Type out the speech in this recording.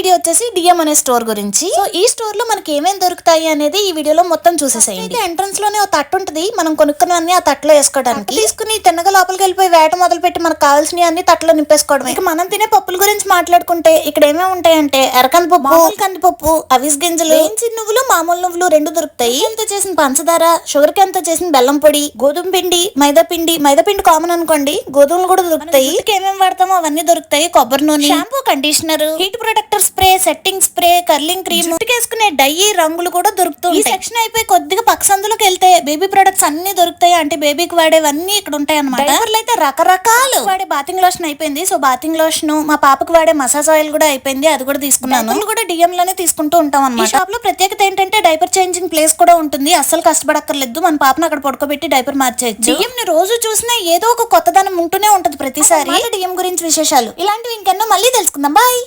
Video వచ్చేసి DM అనే store గురించి. సో ఈ స్టోర్లో మనకి ఏమేం దొరుకుతాయి అనేది ఈ వీడియోలో మొత్తం చూసేసేయండి. ఎంట్రన్స్లోనే ఒక తట్టు ఉంటుంది. మనం కొనుక్కున్నవన్నీ ఆ తట్లో వేసుకోవడానికి. తీసుకుని తిన్నగా లోపలికి వెళ్ళిపోయి వేట మొదలు పెట్టి మనకు కావాల్సినవి అన్ని తట్లో నింపేసుకోవడం ఇక మనం తినే పప్పుల గురించి మాట్లాడుకుంటే ఇక్కడ ఏమేమి ఉంటాయంటే ఎరకంది పప్పు కందిపప్పు అవిస్ గింజలు వేయించి నువ్వులు మామూలు నువ్వులు రెండు దొరుకుతాయి. ఎంతో చేసిన పంచదార షుగర్తో చేసిన బెల్లం పొడి గోధుమ పిండి మైదా పిండి మైదా పిండి కామన్ అనుకోండి. గోధుమలు కూడా దొరుకుతాయి. ఏమేమి వాడతామో అవన్నీ దొరుకుతాయి. కొబ్బరి నూనె shampoo conditioner heat protector spray setting spray curling cream జుట్టుకేసుకునే dye రంగులు కూడా దొరుకుతాయి ఈ సెక్షన్ అయిపోయి కొద్దిగా పక్క సందులోకి వెళ్తే బేబీ ప్రొడక్ట్స్ అన్ని దొరుకుతాయి. అంటే బేబీకి వాడేవన్నీ ఇక్కడ ఉంటాయి అనమాట అయితే రకరకాలు. వాడే బాతింగ్ లోషన్ అయిపోయింది. సో బాతింగ్ లోషన్ మా పాపకు వాడే మసాజ్ ఆయిల్ కూడా అయిపోయింది. అది కూడా తీసుకున్నాను. కూడా డిఎం లోనే తీసుకుంటూ ఉంటాం అనమాట షాప్లో ప్రత్యేకత ఏంటంటే డైపర్ చేంజింగ్ ప్లేస్ కూడా ఉంటుంది. అస్సలు కష్టపడక్కర్లేదు. మన పాపను అక్కడ పడుకోబెట్టి డైపర్ మార్చేయచ్చు. డిఎం ని రోజు చూసినా ఏదో ఒక కొత్తదనం ఉంటూనే ఉంటది ప్రతిసారి. డిఎం గురించి విశేషాలు. ఇలాంటివి ఇంకెన్నో మళ్ళీ తెలుసుకుందాం. బాయ్.